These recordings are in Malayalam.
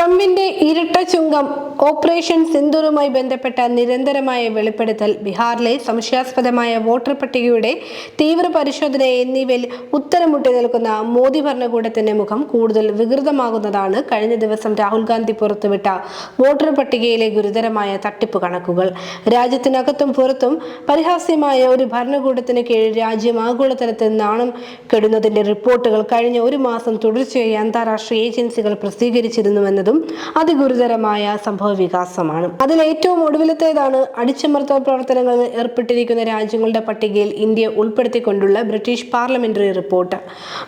ട്രംപിന്റെ ഇരട്ട ചുങ്കം ഓപ്പറേഷൻ സിന്ദൂറുമായി ബന്ധപ്പെട്ട നിരന്തരമായ വെളിപ്പെടുത്തൽ ബീഹാറിലെ സംശയാസ്പദമായ വോട്ടർ പട്ടികയുടെ തീവ്ര പരിശോധന എന്നിവയിൽ ഉത്തരമുട്ടി നിൽക്കുന്ന മോദി ഭരണകൂടത്തിന്റെ മുഖം കൂടുതൽ വികൃതമാകുന്നതാണ് കഴിഞ്ഞ ദിവസം രാഹുൽ ഗാന്ധി പുറത്തുവിട്ട വോട്ടർ പട്ടികയിലെ ഗുരുതരമായ തട്ടിപ്പ് കണക്കുകൾ. രാജ്യത്തിനകത്തും പുറത്തും പരിഹാസ്യമായ ഒരു ഭരണകൂടത്തിന് കീഴിൽ രാജ്യം ആഗോളതലത്തിൽ നാണം കെടുന്നതിന്റെ റിപ്പോർട്ടുകൾ കഴിഞ്ഞ ഒരു മാസം തുടർച്ചയായി അന്താരാഷ്ട്ര ഏജൻസികൾ പ്രസിദ്ധീകരിച്ചിരുന്നുവെന്നതും അതിഗുരുതരമായ സംഭവ വികാസമാണ് അതിൽ ഏറ്റവും ഒടുവിലത്തേതാണ് അടിച്ചമർത്തൽ പ്രവർത്തനങ്ങളിൽ ഏർപ്പെട്ടിരിക്കുന്ന രാജ്യങ്ങളുടെ പട്ടികയിൽ ഇന്ത്യ ഉൾപ്പെടുത്തിക്കൊണ്ടുള്ള ബ്രിട്ടീഷ് പാർലമെന്ററി റിപ്പോർട്ട്.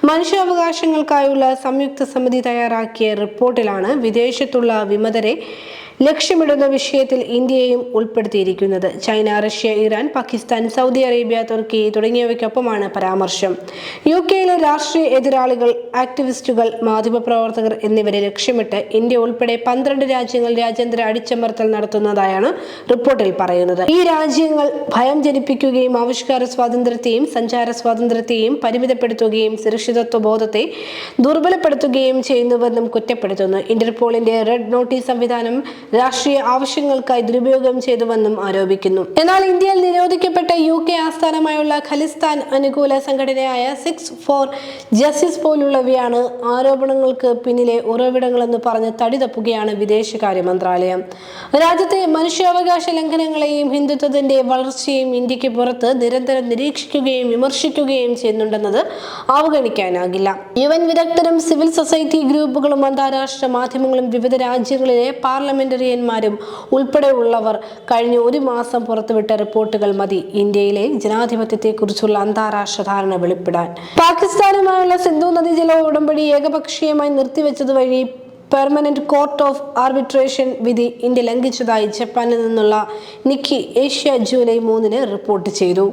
മനുഷ്യാവകാശങ്ങൾക്കായുള്ള സംയുക്ത സമിതി തയ്യാറാക്കിയ റിപ്പോർട്ടിലാണ് വിദേശത്തുള്ള വിമതരെ ലക്ഷ്യമിടുന്ന വിഷയത്തിൽ ഇന്ത്യയെയും ഉൾപ്പെടുത്തിയിരിക്കുന്നത് China Russia Iran Pakistan Saudi Arabia തുർക്കി തുടങ്ങിയവയ്ക്കൊപ്പമാണ് പരാമർശം. യു കെയിലെ രാഷ്ട്രീയ എതിരാളികൾ ആക്ടിവിസ്റ്റുകൾ മാധ്യമപ്രവർത്തകർ എന്നിവരെ ലക്ഷ്യമിട്ട് ഇന്ത്യ ഉൾപ്പെടെ പന്ത്രണ്ട് രാജ്യങ്ങൾ രാജ്യാന്തര അടിച്ചമർത്തൽ നടത്തുന്നതായാണ് റിപ്പോർട്ടിൽ പറയുന്നത്. ഈ രാജ്യങ്ങൾ ഭയം ജനിപ്പിക്കുകയും ആവിഷ്കാര സ്വാതന്ത്ര്യത്തെയും സഞ്ചാര സ്വാതന്ത്ര്യത്തെയും പരിമിതപ്പെടുത്തുകയും സുരക്ഷിതത്വ ബോധത്തെ ദുർബലപ്പെടുത്തുകയും ചെയ്യുന്നുവെന്നും കുറ്റപ്പെടുത്തുന്നു. ഇന്റർപോളിന്റെ റെഡ് നോട്ടീസ് സംവിധാനം രാഷ്ട്രീയ ആവശ്യങ്ങൾക്കായി ദുരുപയോഗം ചെയ്തുവെന്നും ആരോപിക്കുന്നു. എന്നാൽ ഇന്ത്യയിൽ നിരോധിക്കപ്പെട്ട യു കെ ആസ്ഥാനമായുള്ള ഖലിസ്ഥാൻ അനുകൂല സംഘടനയായ സിക്സ് ഫോർ ജസ്റ്റിസ് പോലുള്ളവയാണ് ആരോപണങ്ങൾക്ക് പിന്നിലെ ഉറവിടങ്ങളെന്ന് പറഞ്ഞ് തടി തപ്പുകയാണ് വിദേശകാര്യ മന്ത്രാലയം. രാജ്യത്തെ മനുഷ്യാവകാശ ലംഘനങ്ങളെയും ഹിന്ദുത്വത്തിന്റെ വളർച്ചയും ഇന്ത്യയ്ക്ക് പുറത്ത് നിരന്തരം നിരീക്ഷിക്കുകയും വിമർശിക്കുകയും ചെയ്യുന്നുണ്ടെന്നത് അവഗണിക്കാനാകില്ല. യു എൻ വിദഗ്ധരും സിവിൽ സൊസൈറ്റി ഗ്രൂപ്പുകളും അന്താരാഷ്ട്ര മാധ്യമങ്ങളും വിവിധ രാജ്യങ്ങളിലെ പാർലമെന്ററിയന്മാരും ഉൾപ്പെടെയുള്ളവർ കഴിഞ്ഞ ഒരു മാസം പുറത്തുവിട്ട റിപ്പോർട്ടുകൾ മതി. ഇന്ത്യയിലെ ജനാധിപത്യത്തെക്കുറിച്ചുള്ള അന്താരാഷ്ട്ര ധാരണ വെളിപ്പെടാൻ. പാകിസ്ഥാനുമായുള്ള സിന്ധു നദീജല ഉടമ്പടി ഏകപക്ഷീയമായി നിർത്തിവെച്ചത് വഴി പെർമനന്റ് കോർട്ട് ഓഫ് ആർബിട്രേഷൻ വിധി ഇന്ത്യ ലംഘിച്ചതായി ജപ്പാനിൽ നിന്നുള്ള നിക്കി ഏഷ്യ ജൂലൈ മൂന്നിന് റിപ്പോർട്ട് ചെയ്തു.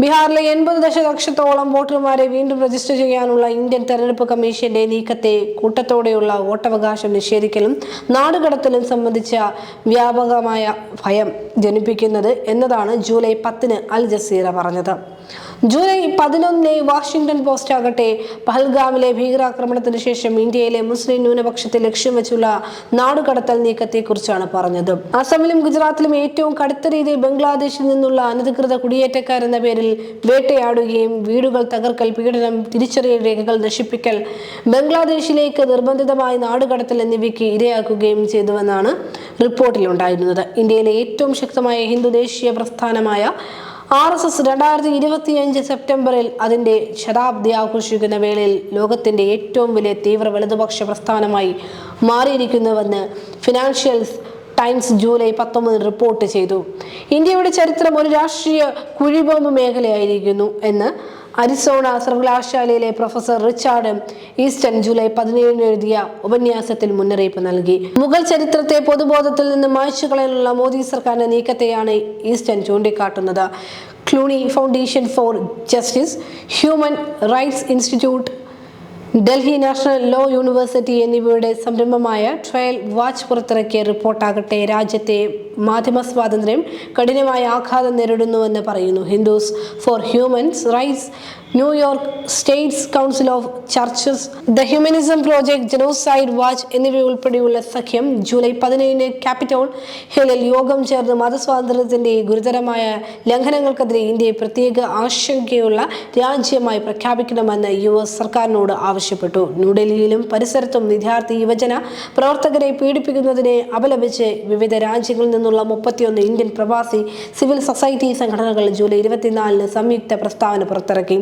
ബീഹാറിലെ എൺപത് ദശലക്ഷത്തോളം വോട്ടർമാരെ വീണ്ടും രജിസ്റ്റർ ചെയ്യാനുള്ള ഇന്ത്യൻ തെരഞ്ഞെടുപ്പ് കമ്മീഷന്റെ നീക്കത്തെ കൂട്ടത്തോടെയുള്ള വോട്ടവകാശം നിഷേധിക്കലും നാടുകടത്തലും സംബന്ധിച്ച വ്യാപകമായ ഭയം ജനിപ്പിക്കുന്നത് എന്നതാണ് ജൂലൈ പത്തിന് അൽ ജസീറ പറഞ്ഞത്. ജൂലൈ പതിനൊന്നിന് വാഷിംഗ്ടൺ പോസ്റ്റ് ആകട്ടെ. പഹൽഗാമിലെ ഭീകരാക്രമണത്തിന് ശേഷം ഇന്ത്യയിലെ മുസ്ലിം ന്യൂനപക്ഷത്തെ ലക്ഷ്യം വെച്ചുള്ള നാടുകടത്തൽ നീക്കത്തെക്കുറിച്ചാണ് പറഞ്ഞത്. അസമിലും ഗുജറാത്തിലും ഏറ്റവും കടുത്ത രീതിയിൽ ബംഗ്ലാദേശിൽ നിന്നുള്ള അനധികൃത കുടിയേറ്റക്കാരെന്ന പേരിൽ വേട്ടയാടുകയും വീടുകൾ തകർക്കൽ പീഡനം തിരിച്ചറിയൽ രേഖകൾ നശിപ്പിക്കൽ ബംഗ്ലാദേശിലേക്ക് നിർബന്ധിതമായി നാടുകടത്തൽ എന്നിവയ്ക്ക് ഇരയാക്കുകയും ചെയ്തുവെന്നാണ് റിപ്പോർട്ടിലുണ്ടായിരുന്നത്. ഇന്ത്യയിലെ ഏറ്റവും ശക്തമായ ഹിന്ദു ദേശീയ പ്രസ്ഥാനമായ ആർ എസ് എസ് രണ്ടായിരത്തി ഇരുപത്തിയഞ്ച് സെപ്റ്റംബറിൽ അതിന്റെ ശതാബ്ദി ആഘോഷിക്കുന്ന വേളയിൽ ലോകത്തിന്റെ ഏറ്റവും വലിയ തീവ്ര വലതുപക്ഷ പ്രസ്ഥാനമായി മാറിയിരിക്കുന്നുവെന്ന് ഫിനാൻഷ്യൽ ടൈംസ് ജൂലൈ പത്തൊമ്പതിന് റിപ്പോർട്ട് ചെയ്തു. ഇന്ത്യയുടെ ചരിത്രം ഒരു രാഷ്ട്രീയ കുഴിബോംബ് മേഖലയായിരിക്കുന്നു എന്ന് അരിസോണ സർവകലാശാലയിലെ പ്രൊഫസർ റിച്ചാർഡ് ഈസ്റ്റൺ ജൂലൈ പതിനേഴിന് എഴുതിയ ഉപന്യാസത്തിൽ മുന്നറിയിപ്പ് നൽകി. മുഗൾ ചരിത്രത്തെ പൊതുബോധത്തിൽ നിന്ന് മായ്ച്ചു കളയാനുള്ള മോദി സർക്കാരിന്റെ നീക്കത്തെയാണ് ഈസ്റ്റൺ ചൂണ്ടിക്കാട്ടുന്നത്. Clooney Foundation for Justice Human Rights Institute Delhi National Law University എന്നിവയുടെ സംരംഭമായ ട്രയൽ വാച്ച് പുറത്തിറക്കിയ റിപ്പോർട്ടാകട്ടെ രാജ്യത്തെ മാധ്യമ സ്വാതന്ത്ര്യം കഠിനമായ ആഘാതം നേരിടുന്നുവെന്ന് പറയുന്നു. Hindus for humans rights New York states council of churches the humanism project genocide watch എന്നിവയുൾപ്പെടെയുള്ള സഖ്യം ജൂലൈ പതിനേഴിന് ക്യാപിറ്റോൾ ഹില്ലിൽ യോഗം ചേർന്ന് മതസ്വാതന്ത്ര്യത്തിന്റെ ഗുരുതരമായ ലംഘനങ്ങൾക്കെതിരെ ഇന്ത്യയെ പ്രത്യേക ആശങ്കയുള്ള രാജ്യമായി പ്രഖ്യാപിക്കണമെന്ന് യു എസ് സർക്കാരിനോട് ആവശ്യപ്പെട്ടു. ന്യൂഡൽഹിയിലും പരിസരത്തും വിദ്യാർത്ഥി യുവജന പ്രവർത്തകരെ പീഡിപ്പിക്കുന്നതിനെ അപലപിച്ച് വിവിധ രാജ്യങ്ങളിൽ നിന്നുള്ള മുപ്പത്തിയൊന്ന് ഇന്ത്യൻ പ്രവാസി സിവിൽ സൊസൈറ്റി സംഘടനകൾ ജൂലൈ ഇരുപത്തിനാലിന് സംയുക്ത പ്രസ്താവന പുറത്തിറക്കി.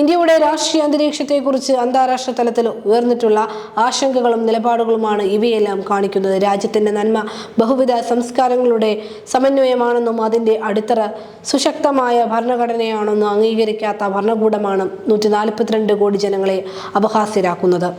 ഇന്ത്യയുടെ രാഷ്ട്രീയ അന്തരീക്ഷത്തെക്കുറിച്ച് അന്താരാഷ്ട്ര തലത്തിൽ ഉയർന്നിട്ടുള്ള ആശങ്കകളും നിലപാടുകളുമാണ് ഇവയെല്ലാം കാണിക്കുന്നത്. രാജ്യത്തിന്റെ നന്മ ബഹുവിധ സംസ്കാരങ്ങളുടെ സമന്വയമാണെന്നും അതിന്റെ അടിത്തറ സുശക്തമായ ഭരണഘടനയാണെന്നും അംഗീകരിക്കാത്ത ഭരണകൂടമാണ് നൂറ്റി നാൽപ്പത്തിരണ്ട് കോടി ജനങ്ങളെ അപഹാസ്യരാക്കുന്നത്.